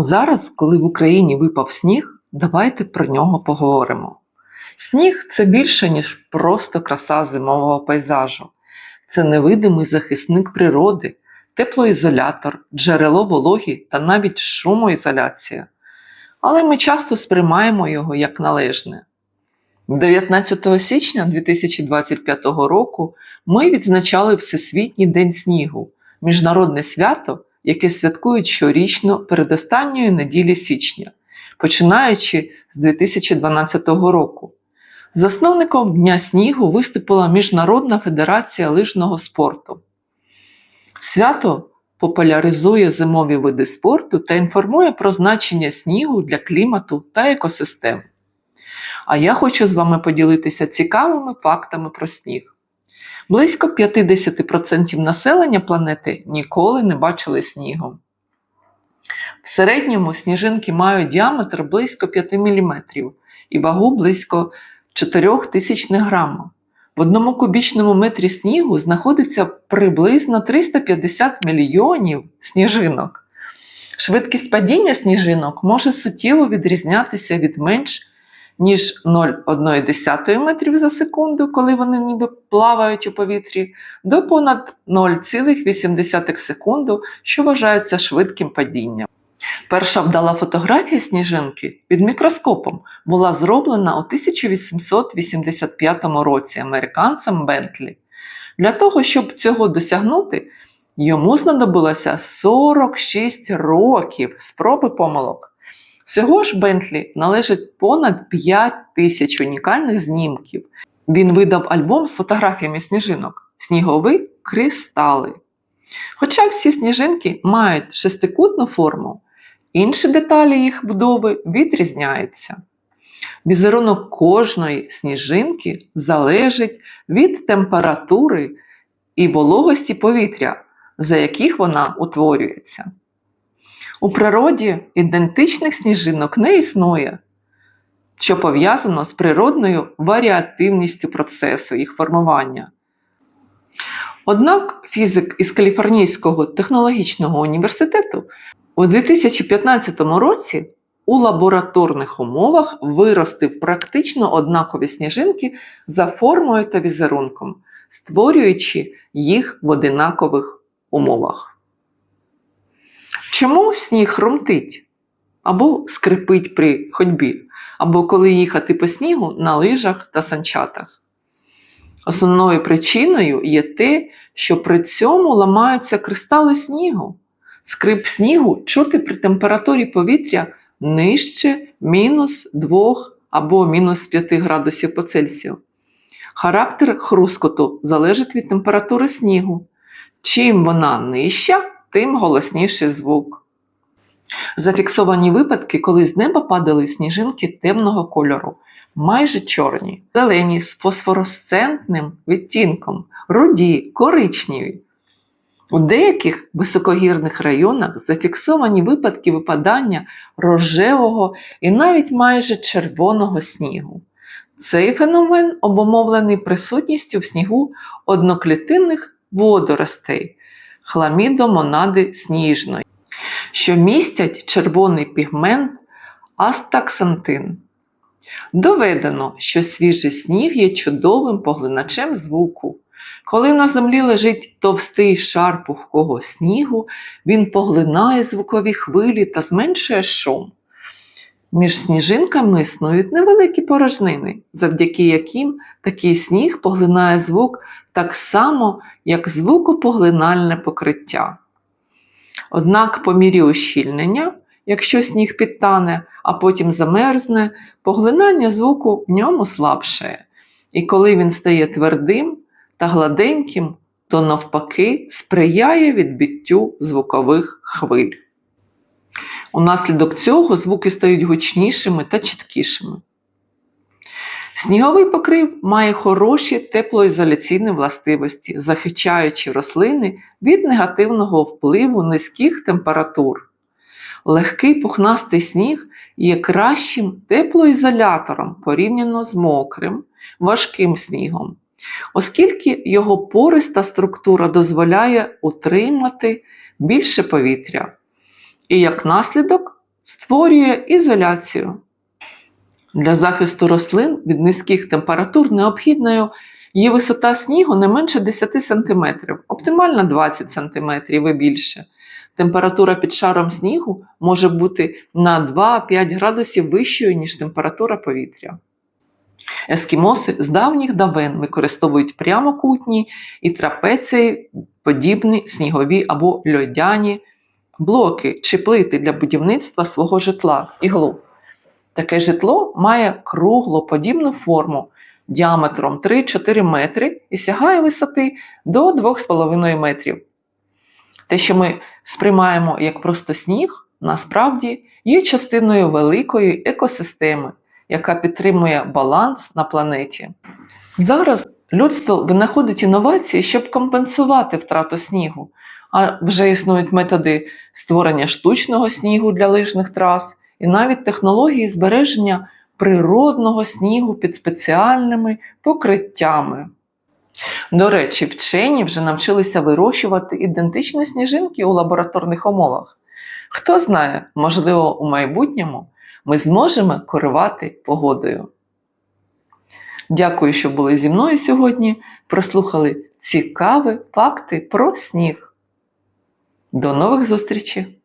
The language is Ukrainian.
Зараз, коли в Україні випав сніг, давайте про нього поговоримо. Сніг це більше, ніж просто краса зимового пейзажу. Це невидимий захисник природи, теплоізолятор, джерело вологі та навіть шумоізоляція. Але ми часто сприймаємо його як належне. 19 січня 2025 року ми відзначали Всесвітній день снігу, міжнародне свято, яке святкують щорічно перед останньої неділі січня, починаючи з 2012 року. Засновником Дня снігу виступила Міжнародна федерація лижного спорту. Свято популяризує зимові види спорту та інформує про значення снігу для клімату та екосистем. А я хочу з вами поділитися цікавими фактами про сніг. Близько 50% населення планети ніколи не бачили снігу. В середньому сніжинки мають діаметр близько 5 мм і вагу близько 4 тисячних грама. В одному кубічному метрі снігу знаходиться приблизно 350 мільйонів сніжинок. Швидкість падіння сніжинок може суттєво відрізнятися від менш ніж 0,1 метрів за секунду, коли вони ніби плавають у повітрі, до понад 0,8 секунду, що вважається швидким падінням. Перша вдала фотографія сніжинки під мікроскопом була зроблена у 1885 році американцем Бентлі. Для того, щоб цього досягнути, йому знадобилося 46 років спроби помилок. Всього ж Бентлі належить понад 5 тисяч унікальних знімків. Він видав альбом з фотографіями сніжинок Снігові кристали. Хоча всі сніжинки мають шестикутну форму, інші деталі їх будови відрізняються. Візерунок кожної сніжинки залежить від температури і вологості повітря, за яких вона утворюється. У природі ідентичних сніжинок не існує, що пов'язано з природною варіативністю процесу їх формування. Однак фізик із Каліфорнійського технологічного університету у 2015 році у лабораторних умовах виростив практично однакові сніжинки за формою та візерунком, створюючи їх в одинакових умовах. Чому сніг хрумтить? Або скрипить при ходьбі, або коли їхати по снігу на лижах та санчатах. Основною причиною є те, що при цьому ламаються кристали снігу. Скрип снігу чути при температурі повітря нижче мінус 2 або мінус 5 градусів по Цельсію. Характер хрускоту залежить від температури снігу. Чим вона нижча, тим голосніший звук. Зафіксовані випадки, коли з неба падали сніжинки темного кольору, майже чорні, зелені з фосфоресцентним відтінком, руді, коричневі. У деяких високогірних районах зафіксовані випадки випадання рожевого і навіть майже червоного снігу. Цей феномен обумовлений присутністю в снігу одноклітинних водоростей хламідомонади сніжної, що містять червоний пігмент астаксантин. Доведено, що свіжий сніг є чудовим поглиначем звуку. Коли на землі лежить товстий шар пухкого снігу, він поглинає звукові хвилі та зменшує шум. Між сніжинками існують невеликі порожнини, завдяки яким такий сніг поглинає звук так само, як звукопоглинальне покриття. Однак по мірі ущільнення, якщо сніг підтане, а потім замерзне, поглинання звуку в ньому слабшає. І коли він стає твердим та гладеньким, то навпаки сприяє відбиттю звукових хвиль. Унаслідок цього звуки стають гучнішими та чіткішими. Сніговий покрив має хороші теплоізоляційні властивості, захищаючи рослини від негативного впливу низьких температур. Легкий пухнастий сніг є кращим теплоізолятором порівняно з мокрим, важким снігом, оскільки його пориста структура дозволяє утримати більше повітря і як наслідок створює ізоляцію. Для захисту рослин від низьких температур необхідною є висота снігу не менше 10 см, оптимальна 20 см і більше. Температура під шаром снігу може бути на 2-5 градусів вищою, ніж температура повітря. Ескімоси з давніх давен використовують прямокутні і трапеції подібні снігові або льодяні блоки чи плити для будівництва свого житла іглу. Таке житло має круглоподібну форму діаметром 3-4 метри і сягає висоти до 2,5 метрів. Те, що ми сприймаємо як просто сніг, насправді є частиною великої екосистеми, яка підтримує баланс на планеті. Зараз людство винаходить інновації, щоб компенсувати втрату снігу, а вже існують методи створення штучного снігу для лижних трас і навіть технології збереження природного снігу під спеціальними покриттями. До речі, вчені вже навчилися вирощувати ідентичні сніжинки у лабораторних умовах. Хто знає, можливо, у майбутньому ми зможемо керувати погодою. Дякую, що були зі мною сьогодні. Прослухали цікаві факти про сніг. До нових зустрічей!